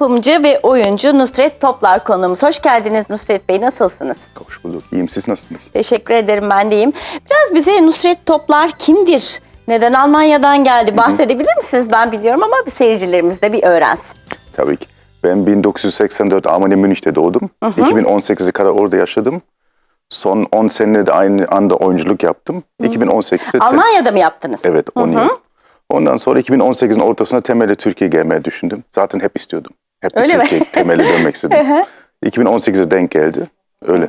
Yapımcı ve oyuncu Nusret Toplar konuğumuz. Hoş geldiniz Nusret Bey. Nasılsınız? Hoş bulduk. İyiyim. Siz nasılsınız? Teşekkür ederim ben deyim. Biraz bize Nusret Toplar kimdir? Neden Almanya'dan geldi? Bahsedebilir misiniz? Ben biliyorum ama bir seyircilerimiz de bir öğrensin. Tabii ki. Ben 1984 Almanya Münih'te doğdum. 2018'e kadar orada yaşadım. Son 10 senede aynı anda oyunculuk yaptım. 2018'de te- Almanya'da mı yaptınız? evet 10 yıl. Ondan sonra 2018'in ortasına temelde Türkiye'ye gelmeyi düşündüm. Zaten hep istiyordum. Hep Öyle mi? Türkiye temeli dönmek istedim. 2018'e denk geldi. Öyle.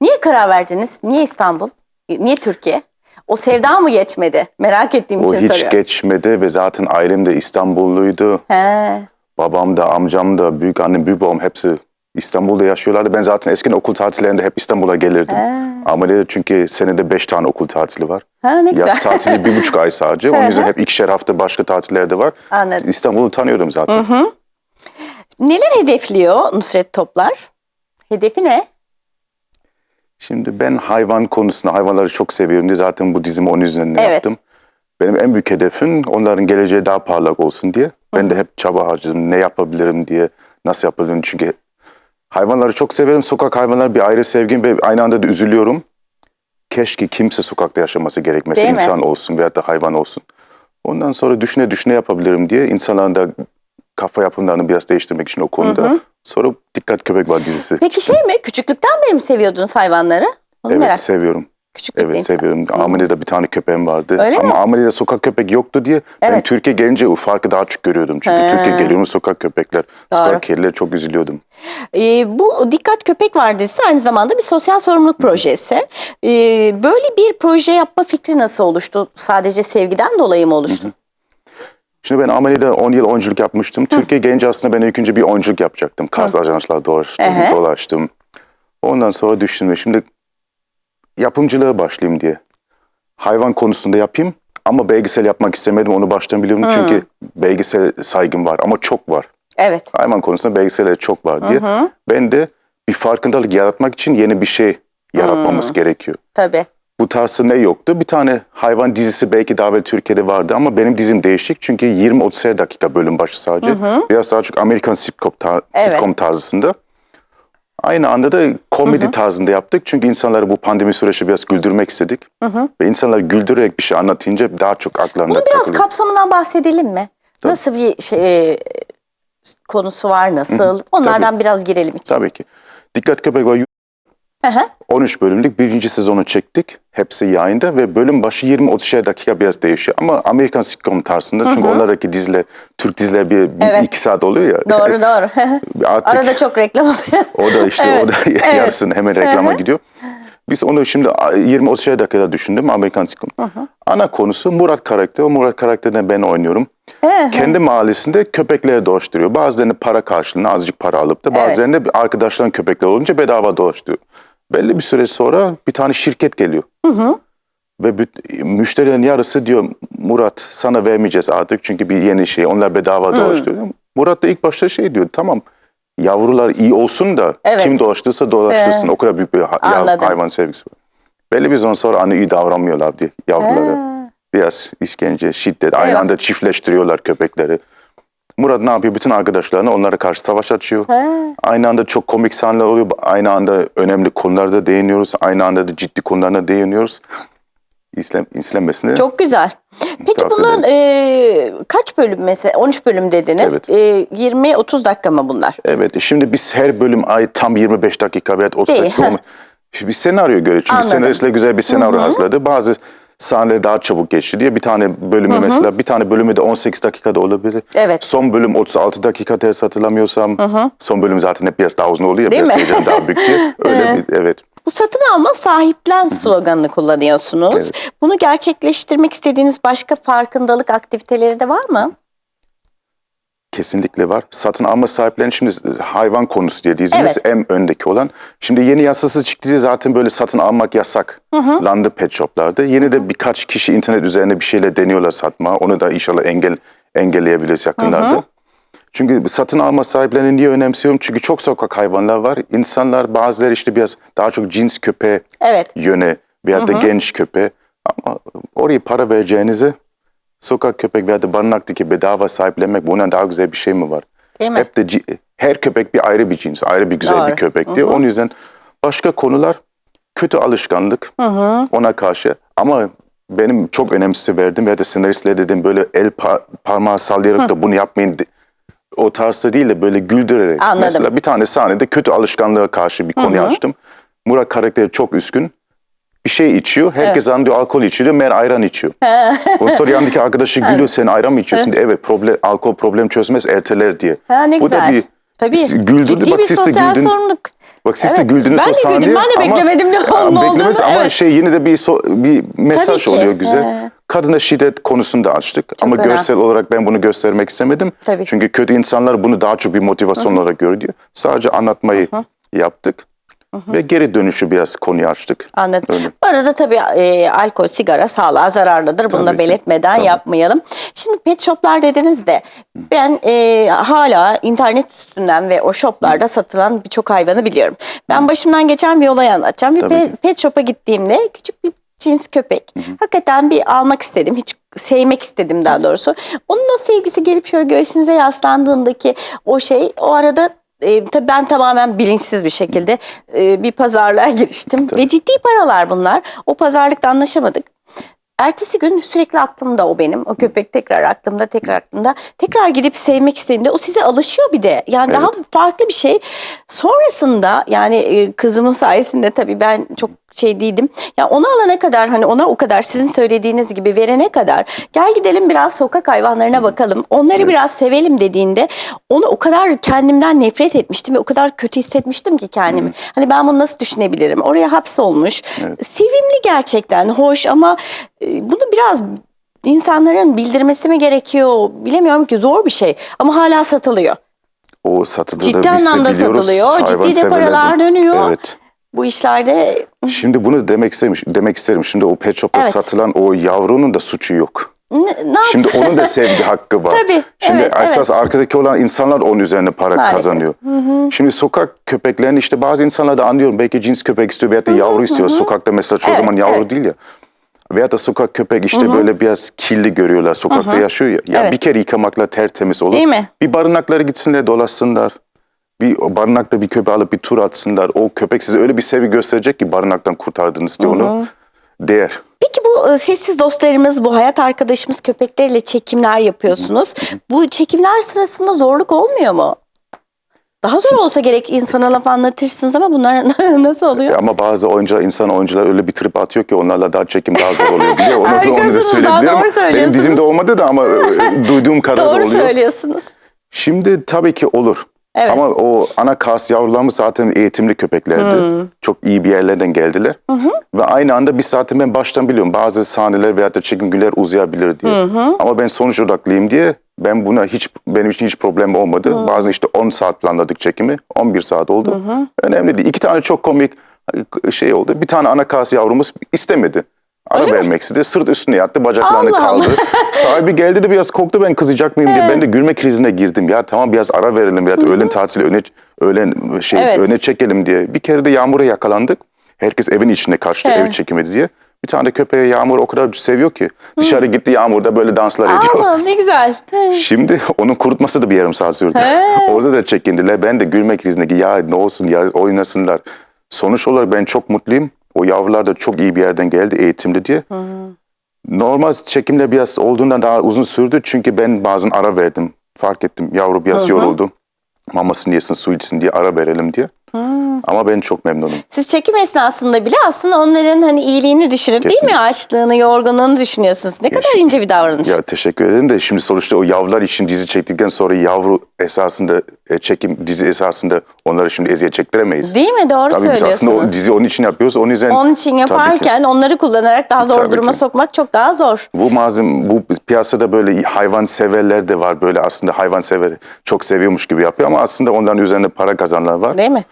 Niye karar verdiniz? Niye İstanbul? Niye Türkiye? O sevda mı geçmedi? Merak ettiğim O için hiç soruyorum. geçmedi ve zaten ailem de İstanbulluydu. He. Babam da, amcam da, büyük annem, büyük babam hepsi İstanbul'da yaşıyorlardı. Ben zaten eskiden okul tatillerinde hep İstanbul'a gelirdim. Ameliyat çünkü senede beş tane okul tatili var. Ha, ne güzel. Yaz tatili bir buçuk ay sadece. Onun yüzden hep ikişer hafta başka tatillerde var. Anladım. İstanbul'u tanıyordum zaten. Neler hedefliyor Nusret Toplar? Hedefi ne? Şimdi ben hayvan konusunda hayvanları çok seviyorum diye zaten bu dizimi onun üzerine Evet. yaptım. Benim en büyük hedefim onların geleceği daha parlak olsun diye. Ben de hep çaba harcadım. Ne yapabilirim diye, nasıl yapabilirim. Çünkü hayvanları çok severim. Sokak hayvanları bir ayrı sevgim ve aynı anda da üzülüyorum. Keşke kimse sokakta yaşaması gerekmesi. Değil mi? insan olsun veya da hayvan olsun. Ondan sonra düşüne düşüne yapabilirim diye insanların da kafa yapımlarını biraz değiştirmek için o konuda. Sonra Dikkat Köpek var dizisi. Peki şey mi? Küçüklükten beri mi seviyordunuz hayvanları? Onu Evet merak seviyorum. Küçüklükten Evet seviyorum. Ameli'de bir tane köpeğim vardı. Öyle Ama mi? Ameli'de sokak köpek yoktu diye ben Evet. Türkiye gelince o farkı daha çok görüyordum. Çünkü He. Türkiye geliyor sokak köpekler, Doğru. sokak kediler çok üzülüyordum. Ee, bu Dikkat Köpek Var dizisi aynı zamanda bir sosyal sorumluluk projesi. Ee, böyle bir proje yapma fikri nasıl oluştu? Sadece sevgiden dolayı mı oluştu? Şimdi ben Ameli'de 10 yıl oyunculuk yapmıştım. Türkiye gelince aslında ben ilk önce bir oyunculuk yapacaktım. Kast ajanslar dolaştım, Ehe. dolaştım. Ondan sonra düşündüm. Şimdi yapımcılığa başlayayım diye. Hayvan konusunda yapayım ama belgesel yapmak istemedim. Onu baştan biliyorum çünkü belgesel saygım var ama çok var. Evet. hayvan konusunda belgeseller çok var diye. Ben de bir farkındalık yaratmak için yeni bir şey yaratmamız gerekiyor. Tabii. Bu tarzda ne yoktu? Bir tane hayvan dizisi belki daha evvel Türkiye'de vardı ama benim dizim değişik. Çünkü 20-30 dakika bölüm başı sadece. Biraz daha çok Amerikan sitcom, tar- Evet. sitcom tarzında. Aynı anda da komedi tarzında yaptık. Çünkü insanları bu pandemi süreci biraz güldürmek istedik. Ve insanlar güldürerek bir şey anlatınca daha çok aklarında Bunun biraz takılıyor. kapsamından bahsedelim mi? Nasıl bir şey e, konusu var, nasıl? Onlardan biraz girelim için. Tabii ki. Dikkat Köpek var. Hı hı. 13 bölümlük birinci sezonu çektik. Hepsi yayında ve bölüm başı 20-30 dakika biraz değişiyor. Ama Amerikan sitcom tarzında çünkü onlardaki diziler, Türk diziler bir, bir Evet. iki saat oluyor ya. Doğru doğru. Artık Arada çok reklam oluyor. o da işte Evet, o da evet. yarısını hemen reklama gidiyor. Biz onu şimdi 20-30 dakikada düşündüm Amerikan sitcom. Ana konusu Murat karakteri. O Murat karakterine ben oynuyorum. Kendi mahallesinde köpekleri dolaştırıyor. Bazılarını para karşılığında azıcık para alıp da bazılarını da arkadaşların köpekler olunca bedava dolaştırıyor. Belli bir süre sonra bir tane şirket geliyor. Ve büt- müşterilerin yarısı diyor Murat sana vermeyeceğiz artık çünkü bir yeni şey onlar bedava dolaştırıyor. Murat da ilk başta şey diyor tamam yavrular iyi olsun da Evet. kim dolaştırsa dolaştırsın o kadar büyük bir ha- hayvan sevgisi var. Belli bir zaman sonra anne iyi davranmıyorlar diye yavrulara. Biraz işkence, şiddet aynı anda çiftleştiriyorlar köpekleri. Murat ne yapıyor? Bütün arkadaşlarına onlara karşı savaş açıyor. Aynı anda çok komik sahneler oluyor. Aynı anda önemli konularda değiniyoruz. Aynı anda da ciddi konularına değiniyoruz. İslam, izlenmesine Çok güzel. Peki bunun e, kaç bölüm mesela? 13 bölüm dediniz. Evet. E, 20-30 dakika mı bunlar? Evet şimdi biz her bölüm ay tam 25 dakika veya 30 Değil, dakika Bir senaryo göre çünkü Anladım. senaristler güzel bir senaryo hazırladı. Bazı sahneler daha çabuk geçti diye bir tane bölümü mesela bir tane bölümü de 18 dakikada olabilir. Evet. Son bölüm 36 dakika ters hatırlamıyorsam. Son bölüm zaten hep biraz daha uzun oluyor. Değil biraz mi? daha büyük diye. Öyle bir, evet. Bu satın alma sahiplen sloganını kullanıyorsunuz. Evet. Bunu gerçekleştirmek istediğiniz başka farkındalık aktiviteleri de var mı? Kesinlikle var. Satın alma sahiplerinin şimdi hayvan konusu diye dizimiz Evet. en öndeki olan. Şimdi yeni yasası çıktı zaten böyle satın almak yasak. Landı pet shoplarda. Yeni de birkaç kişi internet üzerine bir şeyle deniyorlar satma. Onu da inşallah engel engelleyebiliriz yakınlarda. Çünkü satın alma sahiplerini niye önemsiyorum? Çünkü çok sokak hayvanlar var. İnsanlar bazıları işte biraz daha çok cins köpeğe Evet. yöne veya da genç köpeğe. Ama oraya para vereceğinize sokak köpek veya da barınaktaki bedava sahiplenmek bundan daha güzel bir şey mi var? Değil mi? Hep de her köpek bir ayrı bir cins, ayrı bir güzel Doğru. bir köpek diye. Onun yüzden başka konular kötü alışkanlık ona karşı ama benim çok önemsiz verdim ya da senaristle dedim böyle el pa- parmağı sallayarak da bunu yapmayın de- o tarzda değil de böyle güldürerek. Anladım. Mesela bir tane sahnede kötü alışkanlığa karşı bir konuyu açtım. Murat karakteri çok üskün. Bir şey içiyor. Herkes zannediyor alkol içiyor. Meğer ayran içiyor. Ondan sonra yanındaki arkadaşı gülüyor. Sen ayran mı içiyorsun? diye. Evet problem, alkol problem çözmez erteler diye. Ha, ne Bu güzel. da bir Tabii. güldürdü. Ciddi Bak bir siz de sosyal güldün. sorumluluk. Bak siz de Evet, güldünüz ben o de güldüm, sahneye. ben de ama- beklemedim ne onun beklemez olduğunu, Ama evet. şey yine de bir so- bir mesaj Tabii ki. oluyor güzel. He. Kadına şiddet konusunu da açtık. ama önemli. görsel olarak ben bunu göstermek istemedim. Tabii. Çünkü kötü insanlar bunu daha çok bir motivasyon olarak görüyor. Sadece anlatmayı yaptık. Ve geri dönüşü biraz konuyu açtık. Anladım. Öyle. Bu arada tabii e, alkol, sigara sağlığa zararlıdır. Bunu da Tabii ki. belirtmeden Tabii. yapmayalım. Şimdi pet shoplar dediniz de ben e, hala internet üstünden ve o shoplarda satılan birçok hayvanı biliyorum. Ben başımdan geçen bir olay anlatacağım. Bir pe- pet shop'a gittiğimde küçük bir cins köpek. Hakikaten bir almak istedim. Hiç sevmek istedim daha doğrusu. Onun o sevgisi gelip şöyle göğsünüze yaslandığındaki o şey o arada e, tabii ben tamamen bilinçsiz bir şekilde e, bir pazarlığa giriştim. Ve ciddi paralar bunlar. O pazarlıkta anlaşamadık. Ertesi gün sürekli aklımda o benim. O köpek tekrar aklımda, tekrar aklımda. Tekrar gidip sevmek istediğimde o size alışıyor bir de. Yani daha farklı bir şey. Sonrasında yani e, kızımın sayesinde tabii ben çok şey değildim. Ya onu alana kadar hani ona o kadar sizin söylediğiniz gibi verene kadar gel gidelim biraz sokak hayvanlarına bakalım. Onları biraz sevelim dediğinde onu o kadar kendimden nefret etmiştim ve o kadar kötü hissetmiştim ki kendimi. Hani ben bunu nasıl düşünebilirim? Oraya hapsolmuş. Sevimli gerçekten hoş ama e, bunu biraz insanların bildirmesi mi gerekiyor? Bilemiyorum ki zor bir şey ama hala satılıyor. O satıldı Ciddi anlamda satılıyor. Ciddi de paralar dönüyor. Evet. Bu işlerde Şimdi bunu demek isterim, demek isterim. Şimdi o pet shop'ta Evet. satılan o yavrunun da suçu yok. ne, ne Şimdi onun da sevgi hakkı var. Tabii, Şimdi evet, esas evet. arkadaki olan insanlar onun üzerine para Maalesef. kazanıyor. Şimdi sokak köpeklerini işte bazı insanlar da anlıyorum. Belki cins köpek istiyor veyahut da yavru istiyor. Sokakta mesela çoğu Evet, zaman yavru evet. değil ya. Veyahut da sokak köpek işte böyle biraz kirli görüyorlar. Sokakta yaşıyor ya. Ya Evet. bir kere yıkamakla tertemiz olur. Değil mi? Bir barınaklara gitsinler dolaşsınlar. Bir barınakta bir köpeği alıp bir tur atsınlar. O köpek size öyle bir sevgi gösterecek ki barınaktan kurtardınız diye onu değer. Peki bu e, sessiz dostlarımız, bu hayat arkadaşımız köpekleriyle çekimler yapıyorsunuz. Bu çekimler sırasında zorluk olmuyor mu? Daha zor olsa gerek insana laf anlatırsınız ama bunlar nasıl oluyor? Ya Ama bazı oyuncular, insan oyuncular öyle bir trip atıyor ki onlarla daha çekim daha zor oluyor biliyor. Onu, da- onu da söyleyebilirim. doğru Benim dizimde olmadı da ama duyduğum kadar Doğru oluyor. söylüyorsunuz. Şimdi tabii ki olur. Evet. Ama o ana kas yavrularımız zaten eğitimli köpeklerdi. Hmm. Çok iyi bir yerlerden geldiler. Ve aynı anda biz zaten ben baştan biliyorum bazı sahneler veyahut da çekim günler uzayabilir diye. Ama ben sonuç odaklıyım diye ben buna hiç benim için hiç problem olmadı. Bazen işte 10 saat planladık çekimi. 11 saat oldu. Önemli değil. İki tane çok komik şey oldu. Bir tane ana kas yavrumuz istemedi. Ara vermek istedi. Sırt üstüne yattı. Bacaklarını Allah Allah. kaldırdı. Sahibi geldi de biraz korktu ben kızacak mıyım diye. Ben de gülme krizine girdim. Ya tamam biraz ara verelim. Ya öğlen tatili öne, öğlen şey Evet. öne çekelim diye. Bir kere de yağmura yakalandık. Herkes evin içine kaçtı Evet. ev çekimi diye. Bir tane köpeğe yağmur o kadar seviyor ki. Dışarı gitti yağmurda böyle danslar ediyor. Allah ne güzel. Şimdi onun kurutması da bir yarım saat sürdü. Orada da çekindiler. Ben de gülme krizine girdim. ya ne olsun ya oynasınlar. Sonuç olarak ben çok mutluyum. O yavrular da çok iyi bir yerden geldi eğitimli diye. Normal çekimle biraz olduğundan daha uzun sürdü. Çünkü ben bazen ara verdim. Fark ettim yavru biraz yoruldu. Mamasını yesin su içsin diye ara verelim diye. Ama ben çok memnunum. Siz çekim esnasında bile aslında onların hani iyiliğini düşünüp değil mi? Açlığını, yorgunluğunu düşünüyorsunuz. Ne kadar ince bir davranış. Ya teşekkür ederim de şimdi sonuçta o yavrular için dizi çektikten sonra yavru esasında e, çekim dizi esasında onları şimdi eziyet çektiremeyiz. Değil mi? Doğru Tabii biz söylüyorsunuz. aslında o dizi onun için yapıyoruz. Onun yüzden Onun için yaparken onları kullanarak daha zor Tabii duruma ki. sokmak çok daha zor. bu malzeme bu piyasada böyle hayvan severler de var. Böyle aslında hayvan sever çok seviyormuş gibi yapıyor ama aslında onların üzerinde para kazananlar var. Değil mi?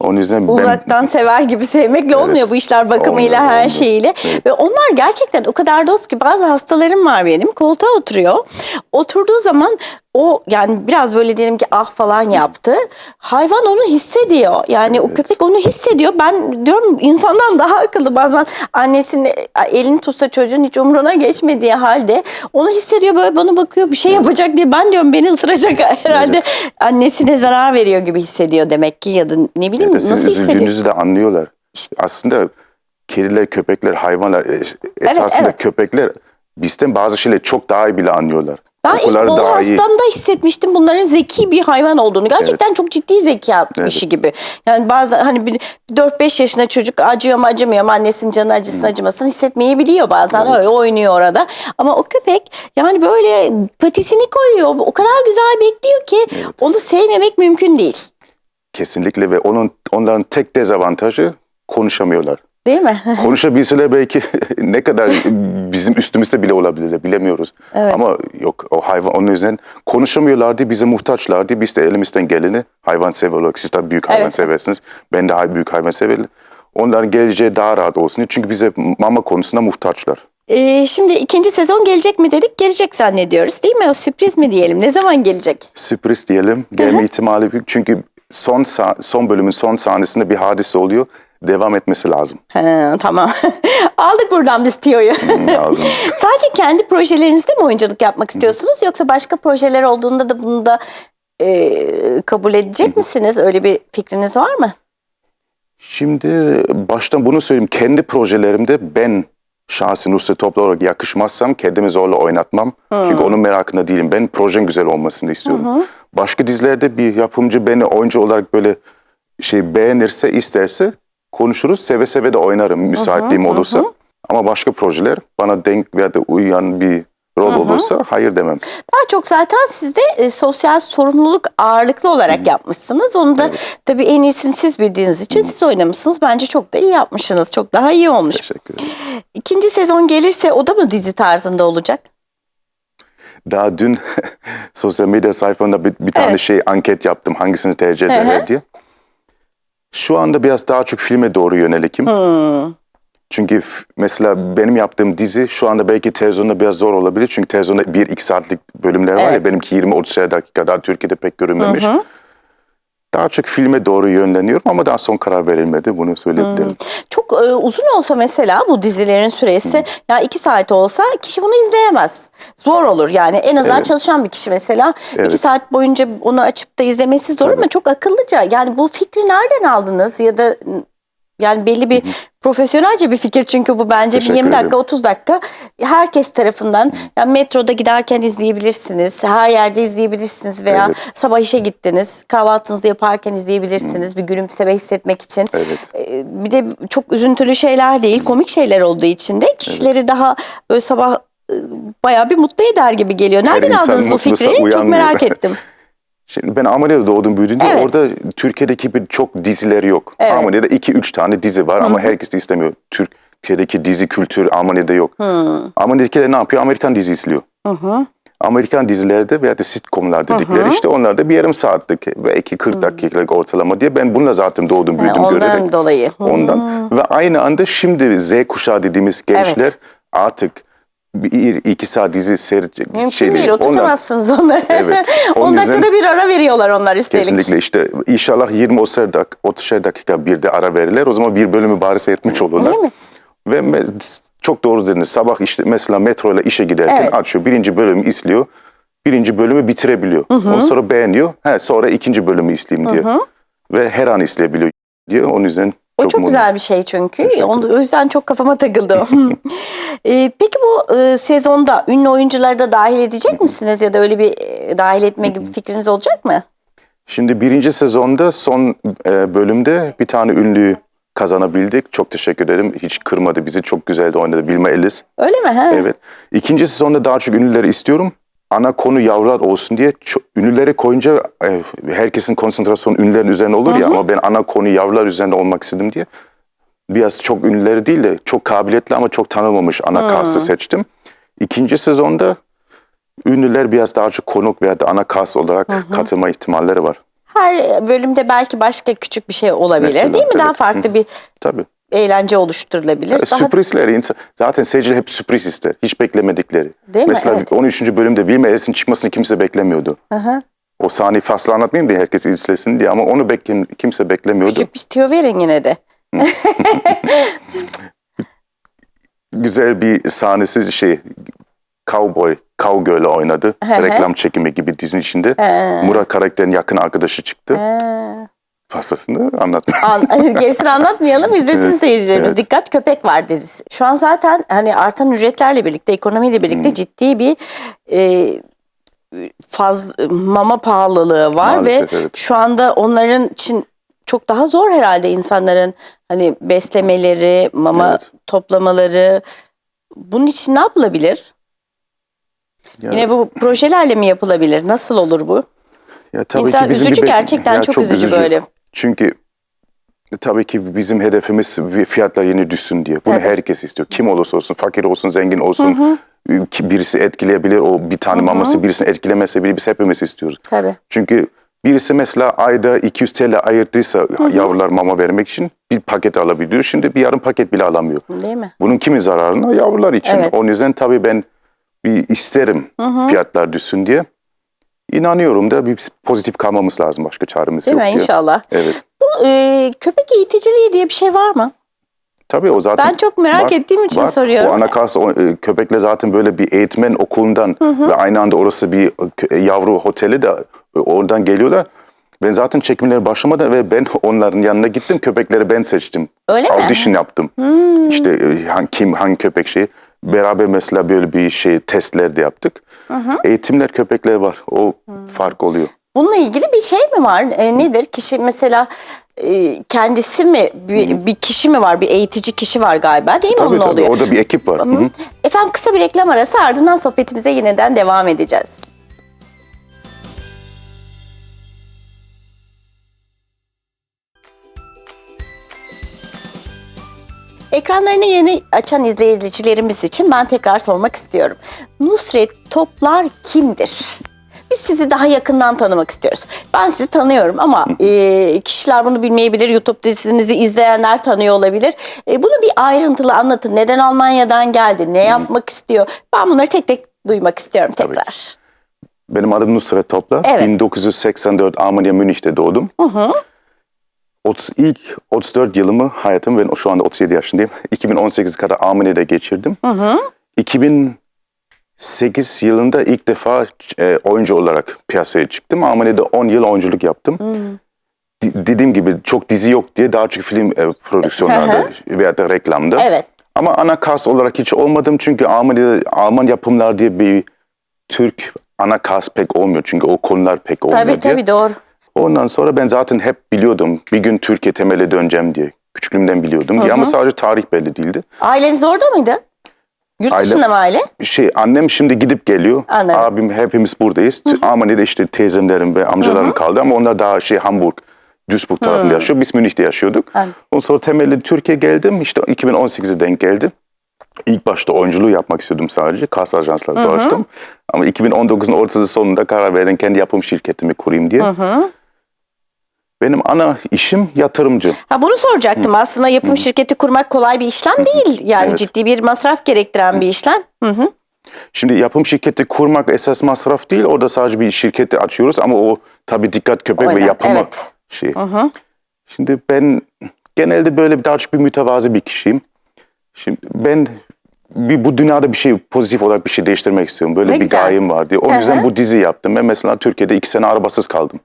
Onun yüzden ben Uzaktan sever gibi sevmekle olmuyor Evet. bu işler bakımıyla Olmuyor, her olmuyor. şeyiyle. Ve onlar gerçekten o kadar dost ki bazı hastalarım var benim koltuğa oturuyor. Oturduğu zaman o yani biraz böyle diyelim ki ah falan yaptı. Hayvan onu hissediyor. Yani o köpek onu hissediyor. Ben diyorum insandan daha akıllı bazen annesinin elini tutsa çocuğun hiç umruna geçmediği halde onu hissediyor böyle bana bakıyor bir şey yapacak diye ben diyorum beni ısıracak herhalde annesine zarar veriyor gibi hissediyor demek ki ya da ne bileyim de sizin nasıl hissediyor? üzüldüğünüzü de anlıyorlar. Aslında kediler, köpekler, hayvanlar e, esasında evet. köpekler bizden bazı şeyleri çok daha iyi bile anlıyorlar. Ben ilk Kokuları o daha iyi. hastamda hissetmiştim bunların zeki bir hayvan olduğunu. Gerçekten çok ciddi zeka Evet. işi gibi. Yani bazen hani bir 4-5 yaşında çocuk acıyor mu acımıyor mu annesinin canı acısın acımasın hissetmeyi biliyor bazen öyle oynuyor orada. Ama o köpek yani böyle patisini koyuyor o kadar güzel bekliyor ki onu sevmemek mümkün değil. Kesinlikle ve onun onların tek dezavantajı konuşamıyorlar. Değil mi? Konuşabilseler belki ne kadar bizim üstümüzde bile olabilir bilemiyoruz. Ama yok o hayvan onun yüzden konuşamıyorlardı bize muhtaçlardı. Biz de elimizden geleni hayvan sever olarak siz tabii büyük hayvan Evet. seversiniz. Ben de büyük hayvan severim. Onların geleceği daha rahat olsun diye. Çünkü bize mama konusunda muhtaçlar. Ee, şimdi ikinci sezon gelecek mi dedik gelecek zannediyoruz değil mi? O sürpriz mi diyelim ne zaman gelecek? Sürpriz diyelim. Gelme ihtimali büyük. Çünkü son son bölümün son sahnesinde bir hadise oluyor. Devam etmesi lazım. He, tamam. Aldık buradan biz tiyoyu. Aldım. Sadece kendi projelerinizde mi oyunculuk yapmak istiyorsunuz yoksa başka projeler olduğunda da bunu da e, kabul edecek misiniz? Öyle bir fikriniz var mı? Şimdi baştan bunu söyleyeyim. Kendi projelerimde ben şahsi Nusret Toplu olarak yakışmazsam kendimi zorla oynatmam. Çünkü onun merakında değilim. Ben projen güzel olmasını istiyorum. Başka dizilerde bir yapımcı beni oyuncu olarak böyle şey beğenirse, isterse konuşuruz. Seve seve de oynarım müsaitliğim olursa. Ama başka projeler bana denk veya da uyan bir rol olursa hayır demem. Daha çok zaten siz de e, sosyal sorumluluk ağırlıklı olarak yapmışsınız. Onu da tabii en iyisini siz bildiğiniz için siz oynamışsınız. Bence çok da iyi yapmışsınız. Çok daha iyi olmuş. Teşekkür ederim. İkinci sezon gelirse o da mı dizi tarzında olacak? Daha dün sosyal medya sayfamda bir, bir tane Evet. şey anket yaptım hangisini tercih ederler diye. Şu anda biraz daha çok filme doğru yönelikim. Çünkü mesela benim yaptığım dizi şu anda belki televizyonda biraz zor olabilir. Çünkü televizyonda 1-2 saatlik bölümler var ya Evet. benimki 20-30 dakika daha Türkiye'de pek görünmemiş. Daha çok filme doğru yönleniyorum ama daha son karar verilmedi bunu söyleyebilirim. Çok e, uzun olsa mesela bu dizilerin süresi ya iki saat olsa kişi bunu izleyemez. Zor olur yani en azından Evet. çalışan bir kişi mesela iki Evet. saat boyunca onu açıp da izlemesi zor ama çok akıllıca. Yani bu fikri nereden aldınız ya da yani belli bir profesyonelce bir fikir çünkü bu bence bir Teşekkür 20 dakika ederim. 30 dakika herkes tarafından yani metroda giderken izleyebilirsiniz. Her yerde izleyebilirsiniz veya Evet. sabah işe gittiniz kahvaltınızı yaparken izleyebilirsiniz bir gülümseme hissetmek için. Evet. Ee, bir de çok üzüntülü şeyler değil, komik şeyler olduğu için de kişileri daha böyle sabah e, bayağı bir mutlu eder gibi geliyor. Nereden insan aldınız bu fikri? Çok uyanmıyor. merak ettim. Şimdi ben Almanya'da doğdum büyüdüm diye Evet. orada Türkiye'deki gibi çok dizileri yok. Evet. Almanya'da 2-3 tane dizi var ama herkes de istemiyor. Türkiye'deki dizi kültürü Almanya'da yok. Almanya'dakiler ne yapıyor? Amerikan dizi izliyor. Amerikan dizilerde veya da sitcomlar dedikleri işte onlar da bir yarım saatlik ve 2-40 dakikalık ortalama diye ben bununla zaten doğdum büyüdüm ondan görerek. dolayı. Hı. Ondan ve aynı anda şimdi Z kuşağı dediğimiz gençler Evet. artık bir iki saat dizi seyredecek Mümkün şeyleri- değil, oturtamazsınız onları. Evet, 10 onun dakikada bir ara veriyorlar onlar üstelik. Kesinlikle işte inşallah 20 30 dakika, 30 dakika bir de ara verirler. O zaman bir bölümü bari seyretmiş olurlar. Değil mi? Ve çok doğru dediniz. Sabah işte mesela metro ile işe giderken Evet. açıyor. Birinci bölümü izliyor. Birinci bölümü bitirebiliyor. Ondan sonra beğeniyor. He, sonra ikinci bölümü izleyeyim diye. Ve her an izleyebiliyor diye. Onun yüzden O çok, çok, mutlu. güzel bir şey çünkü. Onu, o yüzden çok kafama takıldı. o. Ee, peki bu e, sezonda ünlü oyuncuları da dahil edecek misiniz ya da öyle bir e, dahil etme gibi fikriniz olacak mı? Şimdi birinci sezonda son e, bölümde bir tane ünlüyü kazanabildik. Çok teşekkür ederim. Hiç kırmadı bizi. Çok güzel de oynadı. Vilma Ellis. Öyle mi? Ha? Evet. İkinci sezonda daha çok ünlüleri istiyorum. Ana konu yavrular olsun diye ünlüleri koyunca e, herkesin konsantrasyonu ünlülerin üzerine olur ya ama ben ana konu yavrular üzerinde olmak istedim diye biraz çok ünlüleri değil de çok kabiliyetli ama çok tanınmamış ana kastı seçtim. İkinci sezonda ünlüler biraz daha çok konuk veya da ana kast olarak katılma ihtimalleri var. Her bölümde belki başka küçük bir şey olabilir Mesela, değil mi? Daha evet. farklı bir Tabii. Eğlence oluşturulabilir. Daha Sürprizler insan, zaten seyirciler hep sürpriz ister. Hiç beklemedikleri. Değil mi? Mesela Evet. 13. bölümde Wilma Ellis'in çıkmasını kimse beklemiyordu. Aha. O sahneyi fasla anlatmayayım diye herkes izlesin diye ama onu bekle, kimse beklemiyordu. küçük bir tüyo verin yine de. Güzel bir sahnesi şey cowboy, cowgirl oynadı. Hı hı. Reklam çekimi gibi dizinin içinde. Murat karakterin yakın arkadaşı çıktı. Ha. Faslasını anlatma. An- gerisini anlatmayalım izlesin Evet, seyircilerimiz. evet. Dikkat Köpek Var dizisi. Şu an zaten hani artan ücretlerle birlikte ekonomiyle birlikte Hmm. ciddi bir e, faz mama pahalılığı var Maalesef, ve evet. şu anda onların için çok daha zor herhalde insanların hani beslemeleri, mama Evet. toplamaları. Bunun için ne yapılabilir? Ya- Yine bu projelerle mi yapılabilir? Nasıl olur bu? Ya tabii İnsan ki bizim üzücü gerçekten Ya çok üzücü böyle. Çünkü tabii ki bizim hedefimiz fiyatlar yeni düşsün diye. Bunu Evet. herkes istiyor. Kim olursa olsun, fakir olsun, zengin olsun. ki Birisi etkileyebilir. O bir tane maması birisini etkilemese bile biz hepimiz istiyoruz. Tabii. Çünkü birisi mesela ayda 200 TL ayırdıysa yavrular mama vermek için bir paket alabiliyor. Şimdi bir yarım paket bile alamıyor. Değil mi? Bunun kimi zararına? Yavrular için. Evet. Onun yüzden tabii ben bir isterim fiyatlar düşsün diye. İnanıyorum da bir pozitif kalmamız lazım. Başka çaremiz Değil yok mi? diye. İnşallah. Evet. Bu e, köpek eğiticiliği diye bir şey var mı? Tabii o zaten Ben çok merak ettiğim için var. soruyorum. O anakas o, e, köpekle zaten böyle bir eğitmen okulundan ve aynı anda orası bir kö- yavru oteli de e, oradan geliyorlar. Ben zaten çekimlere başlamadan ve ben onların yanına gittim. Köpekleri ben seçtim. Öyle mi? Audition yaptım. İşte e, hangi, kim hangi köpek şeyi. Beraber mesela böyle bir şey testler de yaptık. Eğitimler köpekler var. O fark oluyor. Bununla ilgili bir şey mi var? E, nedir? Kişi mesela e, kendisi mi bir, bir kişi mi var? Bir eğitici kişi var galiba değil mi? Tabii Onun tabii oluyor. orada bir ekip var. Hı hı. Efendim kısa bir reklam arası ardından sohbetimize yeniden devam edeceğiz. Ekranlarını yeni açan izleyicilerimiz için ben tekrar sormak istiyorum. Nusret Toplar kimdir? Biz sizi daha yakından tanımak istiyoruz. Ben sizi tanıyorum ama e, kişiler bunu bilmeyebilir. YouTube dizinizi izleyenler tanıyor olabilir. E, bunu bir ayrıntılı anlatın. Neden Almanya'dan geldi? Ne yapmak istiyor? Ben bunları tek tek duymak istiyorum tekrar. Benim adım Nusret Toplar. Evet. 1984 Almanya Münih'te doğdum. Hı 30, ilk 34 yılımı hayatım ben şu anda 37 yaşındayım. 2018 kadar Almanya'da geçirdim. 2008 yılında ilk defa e, oyuncu olarak piyasaya çıktım. Almanya'da 10 yıl oyunculuk yaptım. Di- dediğim gibi çok dizi yok diye daha çok film e, prodüksiyonlarda veya da reklamda. Evet. Ama ana kas olarak hiç olmadım çünkü Almanya'da Alman yapımlar diye bir Türk ana kas pek olmuyor çünkü o konular pek olmuyor Tabii diye. tabii doğru. Ondan sonra ben zaten hep biliyordum bir gün Türkiye temele döneceğim diye. Küçüklüğümden biliyordum diye ama sadece tarih belli değildi. Aileniz orada mıydı? Yurt Aile- dışında mı aile? Şey annem şimdi gidip geliyor. Anladım. Abim hepimiz buradayız. Almanya'da işte teyzemlerim ve amcalarım kaldı ama onlar daha şey Hamburg, Duisburg tarafında yaşıyor. Biz Münih'te yaşıyorduk. Anladım. Ondan sonra temelli Türkiye geldim. İşte 2018'e denk geldi. İlk başta oyunculuğu yapmak istiyordum sadece. Kas ajansları dolaştım. Ama 2019'un ortası sonunda karar verdim kendi yapım şirketimi kurayım diye. Benim ana işim yatırımcı. Ha bunu soracaktım aslında yapım şirketi kurmak kolay bir işlem değil. Yani Evet. ciddi bir masraf gerektiren bir işlem. Hı hı. Şimdi yapım şirketi kurmak esas masraf değil. Orada sadece bir şirketi açıyoruz ama o tabii dikkat köpek ve yapımı evet. şey. Şimdi ben genelde böyle daha çok bir mütevazi bir kişiyim. Şimdi ben bir, bu dünyada bir şey pozitif olarak bir şey değiştirmek istiyorum. Böyle Ne bir güzel. gayem var diye. O Hı yüzden hı. bu dizi yaptım. Ben mesela Türkiye'de iki sene arabasız kaldım.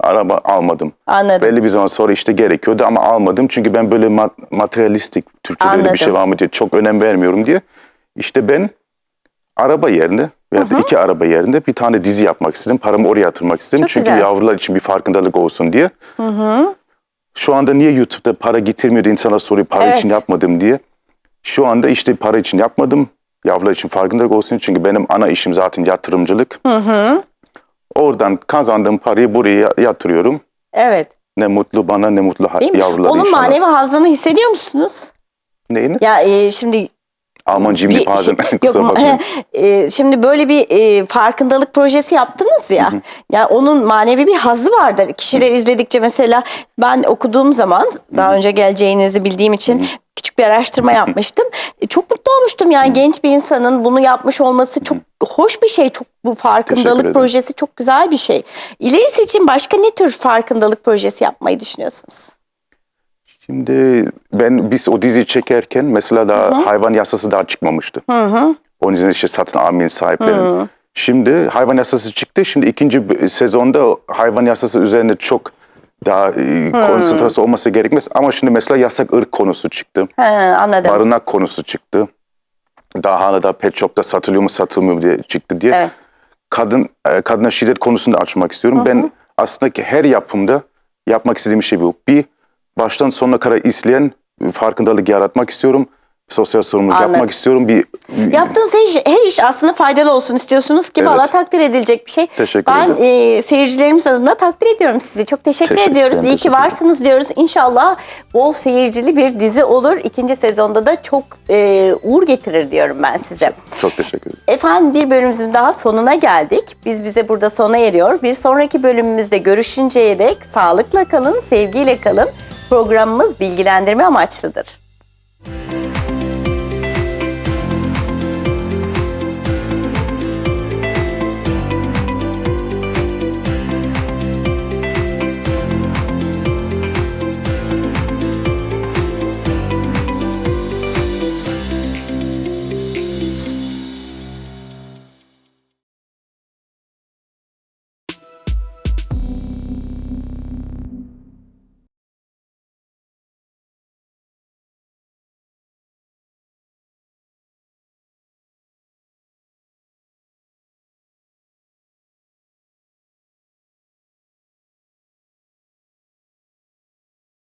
Araba almadım. Anladım. Belli bir zaman sonra işte gerekiyordu ama almadım. Çünkü ben böyle ma- materyalistik, Türkçe'de öyle bir şey var mı diye çok önem vermiyorum diye. İşte ben araba yerine veya da iki araba yerinde bir tane dizi yapmak istedim. Paramı oraya yatırmak istedim. Çok Çünkü güzel. yavrular için bir farkındalık olsun diye. Şu anda niye YouTube'da para getirmiyordu insana soruyor para Evet. için yapmadım diye. Şu anda işte para için yapmadım. Yavrular için farkındalık olsun. Çünkü benim ana işim zaten yatırımcılık. Oradan kazandığım parayı buraya yatırıyorum. Evet. Ne mutlu bana ne mutlu Değil mi? yavrular Onun inşallah. manevi hazzını hissediyor musunuz? Neyini? Ya e, şimdi Almancıyım diye bazen şey- kusura bakmayın. e, şimdi böyle bir e, farkındalık projesi yaptınız ya. Ya onun manevi bir hazzı vardır. Kişiler izledikçe mesela ben okuduğum zaman daha önce geleceğinizi bildiğim için küçük bir araştırma yapmıştım. E, Çok mutlu olmuştum yani genç bir insanın bunu yapmış olması çok hoş bir şey. Çok bu farkındalık projesi çok güzel bir şey. İlerisi için başka ne tür farkındalık projesi yapmayı düşünüyorsunuz? Şimdi ben biz o diziyi çekerken mesela daha hayvan yasası daha çıkmamıştı. Onun için işte satın almayın sahiplerin. Şimdi hayvan yasası çıktı. Şimdi ikinci sezonda hayvan yasası üzerine çok daha e, konsantrasyon olması gerekmez. Ama şimdi mesela yasak ırk konusu çıktı. He, anladım. Barınak konusu çıktı. Daha hala da pet shop'ta satılıyor mu satılmıyor mu diye çıktı diye. Evet. Kadın e, kadına şiddet konusunu da açmak istiyorum. Ben aslında ki her yapımda yapmak istediğim şey bu. Bir baştan sonuna kadar izleyen farkındalık yaratmak istiyorum. Sosyal sorumluluk Anladım. yapmak istiyorum. Bir Yaptığınız her iş, her iş aslında faydalı olsun istiyorsunuz ki Evet. valla takdir edilecek bir şey. Teşekkür ben e, seyircilerimiz adına takdir ediyorum sizi. Çok teşekkür, Teşekkür ediyoruz. ederim, İyi ki teşekkür ederim. varsınız diyoruz. İnşallah bol seyircili bir dizi olur. İkinci sezonda da çok e, uğur getirir diyorum ben size. çok teşekkür ederim. Efendim bir bölümümüzün daha sonuna geldik. Biz bize burada sona eriyor. Bir sonraki bölümümüzde görüşünceye dek sağlıkla kalın, sevgiyle kalın. Programımız bilgilendirme amaçlıdır.